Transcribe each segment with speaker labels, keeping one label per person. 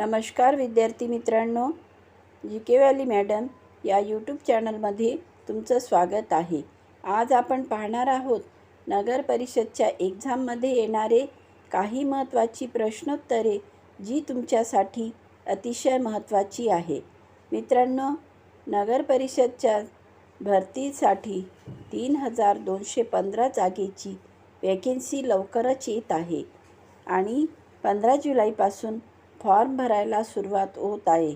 Speaker 1: नमस्कार विद्यार्थी मित्रांनो जी के व्हॅली मॅडम या यूट्यूब चॅनलमध्ये तुमचं स्वागत आहे. आज आपण पाहणार आहोत नगर परिषदच्या एक्झाममध्ये येणारे काही महत्त्वाची प्रश्नोत्तरे जी तुमच्यासाठी अतिशय महत्त्वाची आहे. मित्रांनो नगर परिषदच्या भरतीसाठी तीन हजार दोनशे पंधरा जागेची वॅकेन्सी लवकरच येत आहे आणि पंधरा जुलैपासून फॉर्म भरायला सुरुवात होत आहे.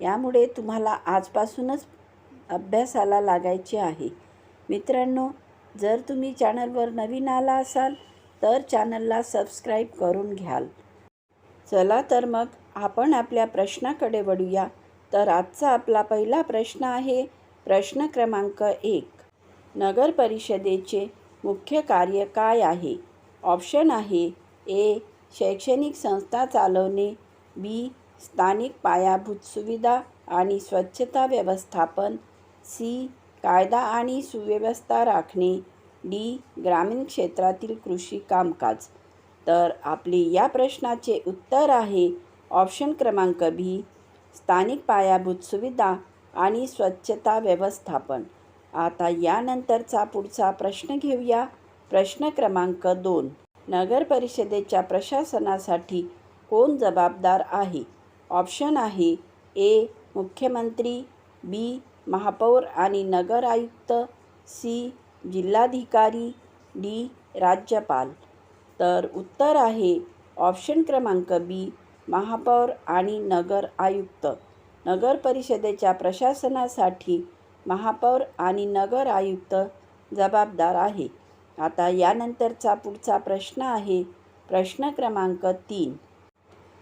Speaker 1: यामुळे तुम्हाला आजपासूनच अभ्यासाला लागायचे आहे. मित्रांनो जर तुम्ही चॅनलवर नवीन आला असाल तर चॅनलला सबस्क्राईब करून घ्याल. चला तर मग आपण आपल्या प्रश्नाकडे वळूया. तर आजचा आपला पहिला प्रश्न आहे प्रश्न क्रमांक एक. नगर परिषदेचे मुख्य कार्य काय आहे? ऑप्शन आहे ए. शैक्षणिक संस्था चालवणे बी स्थानिक पायाभूत सुविधा आणि स्वच्छता व्यवस्थापन सी कायदा आणि सुव्यवस्था राखणे डी ग्रामीण क्षेत्रातील कृषी कामकाज. तर आपले या प्रश्नाचे उत्तर आहे ऑप्शन क्रमांक बी स्थानिक पायाभूत सुविधा आणि स्वच्छता व्यवस्थापन. आता यानंतरचा पुढचा प्रश्न घेऊया. प्रश्न क्रमांक दोन नगर परिषदेच्या प्रशासनासाठी कोण जबाबदार आहे? ऑप्शन आहे ए मुख्यमंत्री बी महापौर आणि नगर आयुक्त सी जिल्हाधिकारी डी राज्यपाल. तर उत्तर आहे ऑप्शन क्रमांक बी महापौर आणि नगर आयुक्त. नगर परिषदेच्या प्रशासनासाठी महापौर आणि नगर आयुक्त जबाबदार आहे. आता यानंतरचा पुढचा प्रश्न आहे. प्रश्न क्रमांक तीन.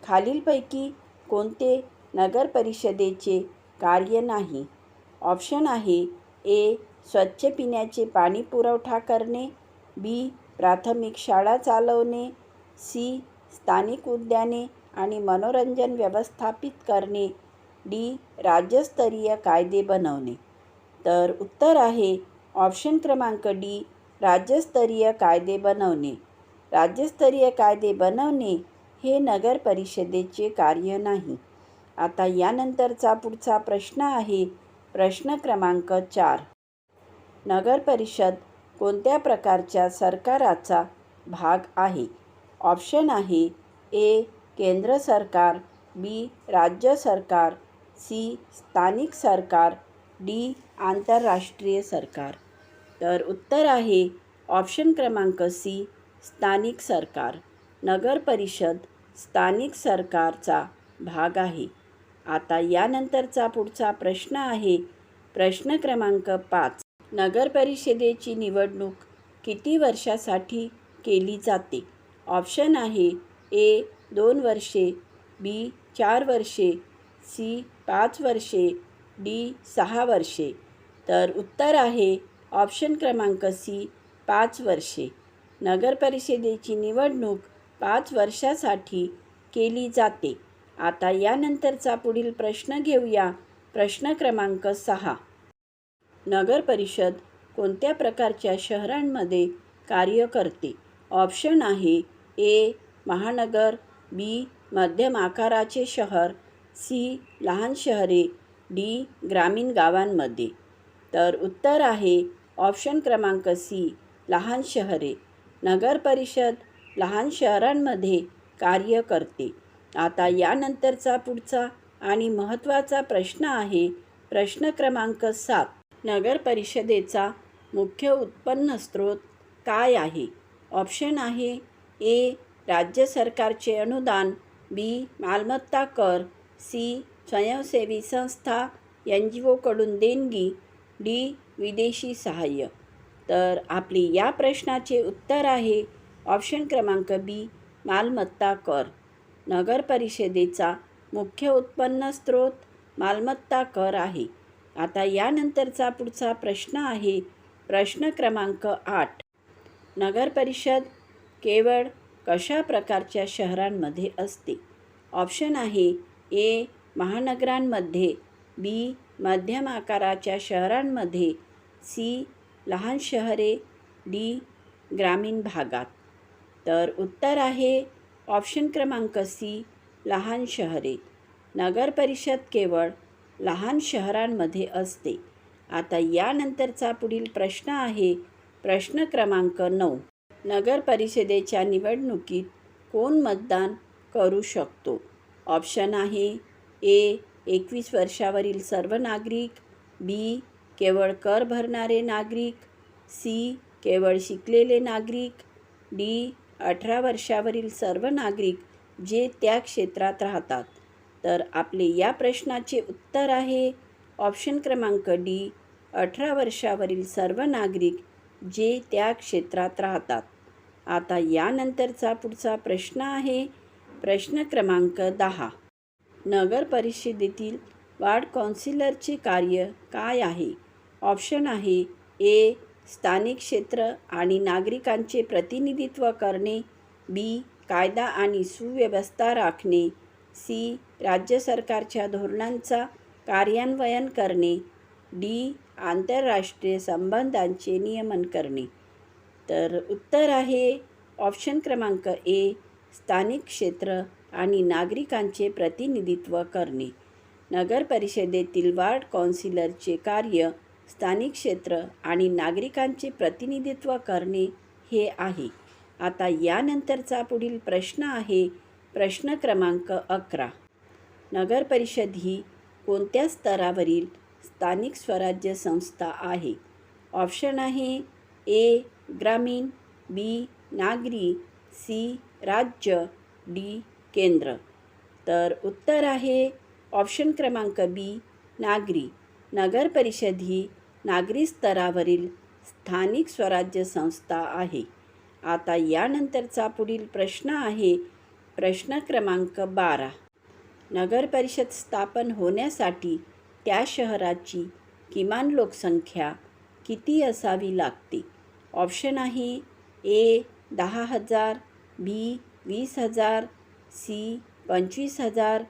Speaker 1: खालीलपैकी कोणते नगर परिषदेचे कार्य नाही. ऑप्शन आहे ए स्वच्छ पिण्याचे पाणी पुरवठा करणे बी प्राथमिक शाळा चालवणे सी स्थानिक उद्याने आणि मनोरंजन व्यवस्थापित करणे डी राज्यस्तरीय कायदे बनवणे. तर उत्तर आहे ऑप्शन क्रमांक डी राज्यस्तरीय कायदे बनवणे. राज्यस्तरीय कायदे बनवणे हे नगर परिषदेचे कार्य नाही. आता यानंतरचा पुढचा प्रश्न आहे. प्रश्न क्रमांक चार. नगर परिषद कोणत्या प्रकारच्या सरकाराचा भाग आहे? ऑप्शन आहे ए. केंद्र सरकार बी. राज्य सरकार सी. स्थानिक सरकार डी. आंतरराष्ट्रीय सरकार. तर उत्तर आहे ऑप्शन क्रमांक सी. स्थानिक सरकार. नगर परिषद स्थानिक सरकारचा भाग आहे. आता यानंतरचा पुढचा प्रश्न आहे प्रश्न क्रमांक पाच. नगरपरिषदेची निवडणूक किती वर्षासाठी केली जाते? ऑप्शन आहे ए दोन वर्षे बी चार वर्षे सी पाच वर्षे डी सहा वर्षे. तर उत्तर आहे ऑप्शन क्रमांक सी पाच वर्षे. नगरपरिषदेची निवडणूक पाच वर्षासाठी केली जाते. आता यानंतरचा पुढील प्रश्न घेऊया. प्रश्न क्रमांक सहा. नगर परिषद कोणत्या प्रकारच्या शहरांमध्ये कार्य करते? ऑप्शन आहे ए महानगर बी मध्यम आकाराचे शहर सी लहान शहरे डी ग्रामीण गावांमध्ये. तर उत्तर आहे ऑप्शन क्रमांक सी लहान शहरे. नगर परिषद लहान शहरांमध्ये कार्य करते. आता यानंतरचा पुढचा आणि महत्त्वाचा प्रश्न आहे प्रश्न क्रमांक सात. नगर परिषदेचा मुख्य उत्पन्न स्रोत काय आहे? ऑप्शन आहे ए. राज्य सरकारचे अनुदान बी. मालमत्ता कर सी. स्वयंसेवी संस्था एन जी ओकडून देणगी डी. विदेशी सहाय्य. तर आपली या प्रश्नाचे उत्तर आहे ऑप्शन क्रमांक बी मालमत्ता कर. नगर परिषदेचा मुख्य उत्पन्न स्रोत मालमत्ता कर आहे. आता यानंतरचा पुढचा प्रश्न आहे. प्रश्न क्रमांक आठ. नगर परिषद केवळ कशा प्रकारच्या शहरांमध्ये असते? ऑप्शन आहे ए महानगरांमध्ये बी मध्यम आकाराच्या शहरांमध्ये सी लहान शहरे डी ग्रामीण भागात. तर उत्तर आहे ऑप्शन क्रमांक सी लहान शहरे. नगर परिषद केवळ लहान शहरांमध्ये असते. आता यानंतरचा पुढील प्रश्न आहे. प्रश्न क्रमांक नऊ. नगर परिषदेच्या निवडणुकीत कोण मतदान करू शकतो? ऑप्शन आहे ए एकवीस वर्षावरील सर्व नागरिक बी केवळ कर भरणारे नागरिक सी केवळ शिकलेले नागरिक डी अठरा वर्षावरील सर्व नागरिक जे त्या क्षेत्रात राहतात. तर आपले या प्रश्नाचे उत्तर आहे ऑप्शन क्रमांक डी अठरा वर्षावरील सर्व नागरिक जे त्या क्षेत्रात राहतात. आता यानंतरचा पुढचा प्रश्न आहे प्रश्न क्रमांक दहा. नगर परिषदेतील वार्ड काउन्सिलरचे कार्य काय आहे? ऑप्शन आहे ए स्थानिक क्षेत्र आणि नागरिकांचे प्रतिनिधित्व करणे बी कायदा आणि सुव्यवस्था राखणे सी राज्य सरकारच्या धोरणांचा कार्यान्वयन करणे डी आंतरराष्ट्रीय संबंधांचे नियमन करणे. तर उत्तर आहे ऑप्शन क्रमांक ए स्थानिक क्षेत्र आणि नागरिकांचे प्रतिनिधित्व करणे. नगर परिषदेतील वार्ड काउन्सिलरचे कार्य स्थानिक क्षेत्र आणि नागरिकांचे प्रतिनिधित्व करणे हे आहे. आता यानंतरचा पुढील प्रश्न आहे प्रश्न क्रमांक अकरा. नगरपरिषद ही कोणत्या स्तरावरील स्थानिक स्वराज्य संस्था आहे? ऑप्शन आहे ए ग्रामीण बी नागरी सी राज्य डी केंद्र. तर उत्तर आहे ऑप्शन क्रमांक बी नागरी. नगरपरिषद ही नागरी स्तरावरील स्थानिक स्वराज्य संस्था आहे. आता यानंतरचा पुढील प्रश्न आहे प्रश्न क्रमांक बारा. नगरपरिषद स्थापन होण्यासाठी त्या शहराची किमान लोकसंख्या किती असावी लागते? ऑप्शन आहे ए दहा हजार बी वीस हजार सी पंचवीस हजार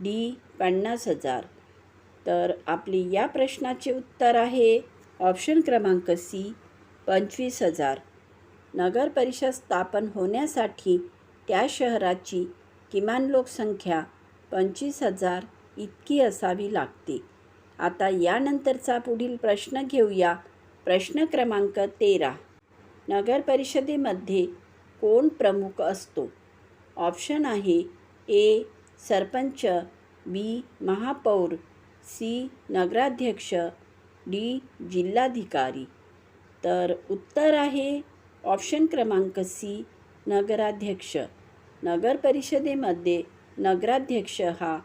Speaker 1: डी पन्नास हजार. तर आपली या प्रश्नाचे उत्तर आहे ऑप्शन क्रमांक सी पंचवीस हजार. नगर परिषद स्थापन होण्यासाठी त्या शहराची किमान लोकसंख्या पंचवीस हजार इतकी असावी लागते. आता यानंतरचा पुढील प्रश्न घेऊया. प्रश्न क्रमांक तेरा. नगर परिषदेमध्ये कोण प्रमुख असतो? ऑप्शन आहे ए सरपंच बी महापौर सी. नगराध्यक्ष डी. जिल्हाधिकारी. तर उत्तर आहे ऑप्शन क्रमांक सी नगराध्यक्ष. नगर परिषदेमध्ये नगराध्यक्ष हा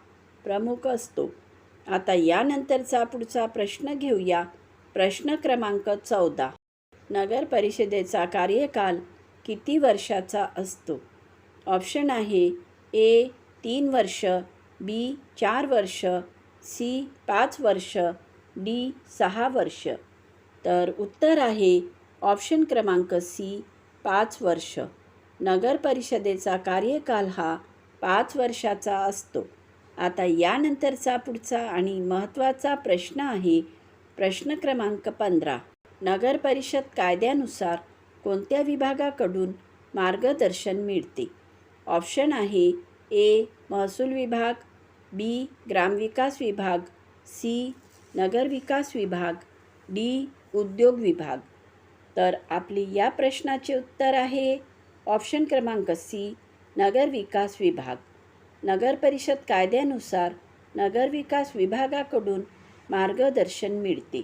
Speaker 1: प्रमुख असतो. आता यानंतरचा पुढचा प्रश्न घेऊया. प्रश्न क्रमांक चौदा. नगर परिषदेचा कार्यकाल किती वर्षाचा असतो? ऑप्शन आहे ए तीन वर्ष बी चार वर्ष सी पाच वर्ष डी सहा वर्ष. तर उत्तर आहे ऑप्शन क्रमांक सी पाच वर्ष. नगर परिषदेचा कार्यकाल हा पाच वर्षाचा असतो. आता यानंतरचा पुढचा आणि महत्त्वाचा प्रश्न आहे प्रश्न क्रमांक पंधरा. नगर परिषद कायद्यानुसार कोणत्या विभागाकडून मार्गदर्शन मिळते? ऑप्शन आहे ए महसूल विभाग बी. ग्रामविकास विभाग सी. नगरविकास विभाग डी. उद्योग विभाग. तर आपली या प्रश्नाचे उत्तर आहे ऑप्शन क्रमांक सी नगरविकास विभाग. नगर परिषद कायद्यानुसार नगरविकास विभागाकडून मार्गदर्शन मिळते.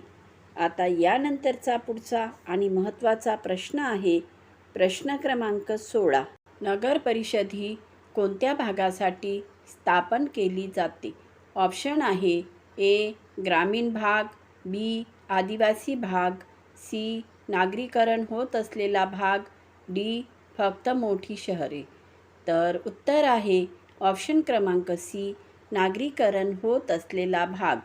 Speaker 1: आता यानंतरचा पुढचा आणि महत्त्वाचा प्रश्न आहे प्रश्न क्रमांक सोळा. नगर परिषद ही कोणत्या भागासाठी स्थापन केली जाते. ऑप्शन आहे ए ग्रामीण भाग बी आदिवासी भाग सी नागरीकरण होत असलेला भाग डी फक्त मोठी शहरे. तर उत्तर आहे ऑप्शन क्रमांक सी नागरीकरण होत असलेला भाग.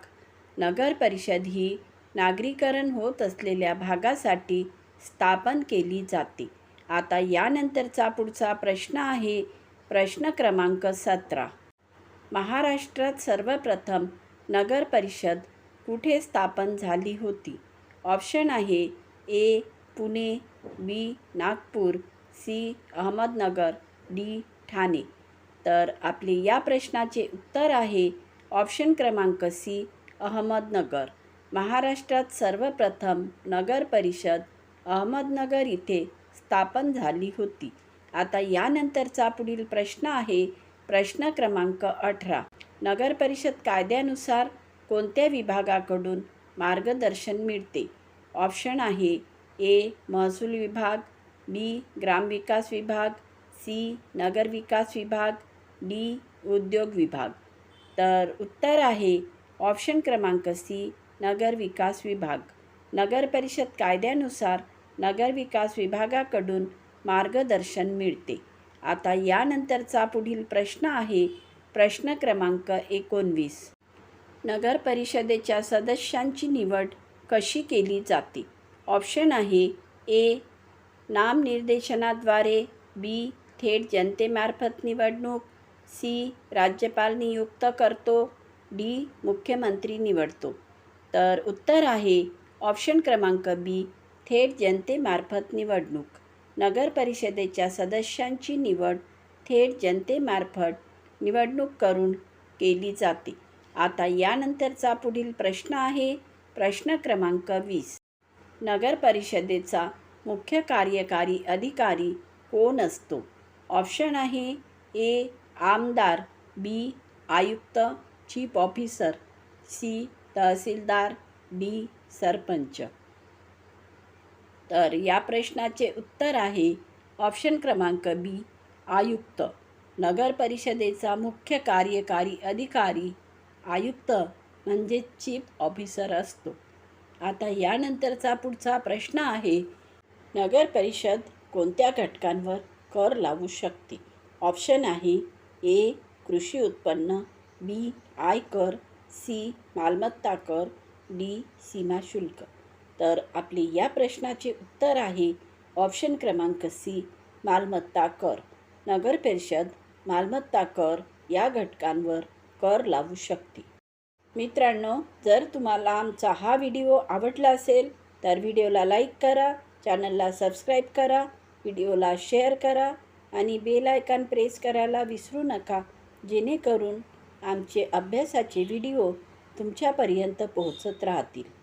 Speaker 1: नगर परिषद ही नागरीकरण होत असलेल्या भागासाठी स्थापन केली जाते. आता यानंतरचा पुढचा प्रश्न आहे. प्रश्न क्रमांक सतरा. महाराष्ट्रात सर्वप्रथम नगरपरिषद कुठे स्थापन झाली होती? ऑप्शन आहे A Pune B Nagpur C Ahmednagar D Thane. तर आपले या प्रश्नाचे उत्तर आहे ऑप्शन क्रमांक सी अहमदनगर. महाराष्ट्रात सर्वप्रथम नगर परिषद अहमदनगर इथे स्थापन झाली होती. आता यानंतरचा पुढील प्रश्न आहे प्रश्न क्रमांक अठरा. नगरपरिषद कायद्यानुसार कोणत्या विभागाकडून मार्गदर्शन मिळते? ऑप्शन आहे ए महसूल विभाग बी ग्रामविकास विभाग सी नगरविकास विभाग डी उद्योग विभाग. तर उत्तर आहे ऑप्शन क्रमांक सी नगर विकास विभाग. नगर परिषद कायद्यानुसार नगर विकास विभागाकडून मार्गदर्शन मिळते. आता यानंतरचा पुढील प्रश्न आहे प्रश्न क्रमांक एकोणवीस. नगर परिषदेच्या सदस्यांची निवड कशी केली जाते? ऑप्शन आहे ए नामनिर्देशनाद्वारे बी थेट जनतेमार्फत निवडणूक सी राज्यपाल नियुक्त करतो डी मुख्यमंत्री निवडतो. तर उत्तर आहे ऑप्शन क्रमांक बी थेट जनतेमार्फत निवडणूक. नगर परिषदेच्या सदस्यांची निवड थेट जनतेमार्फत निवडणूक करून केली जाते. आता यानंतरचा पुढील प्रश्न आहे प्रश्न क्रमांक वीस. नगर परिषदेचा मुख्य कार्यकारी अधिकारी कोण असतो? ऑप्शन आहे ए. आमदार बी. आयुक्त चीफ ऑफिसर सी. तहसीलदार डी. सरपंच. तर या प्रश्नाचे उत्तर आहे ऑप्शन क्रमांक बी आयुक्त. नगर परिषदेचा मुख्य कार्यकारी अधिकारी आयुक्त म्हणजे चीफ ऑफिसर असतो. आता यानंतरचा पुढचा प्रश्न आहे नगर परिषद कोणत्या घटकांवर कर लावू शकते? ऑप्शन आहे ए कृषी उत्पन्न बी आयकर सी मालमत्ता कर डी सीमा शुल्क. तर आपली या प्रश्नाचे उत्तर आहे ऑप्शन क्रमांक सी मालमत्ता कर. नगर परिषद मालमत्ता कर या घटकांवर कर लावू शकते. मित्रांनो जर तुम्हाला आमचा हा व्हिडिओ आवडला असेल तर व्हिडिओला लाईक करा चॅनलला सबस्क्राईब करा व्हिडिओला शेअर करा आणि बेल आयकॉन प्रेस करायला विसरू नका जेणेकरून आमचे अभ्यासाचे व्हिडिओ तुमच्यापर्यंत पोहोचत राहतील.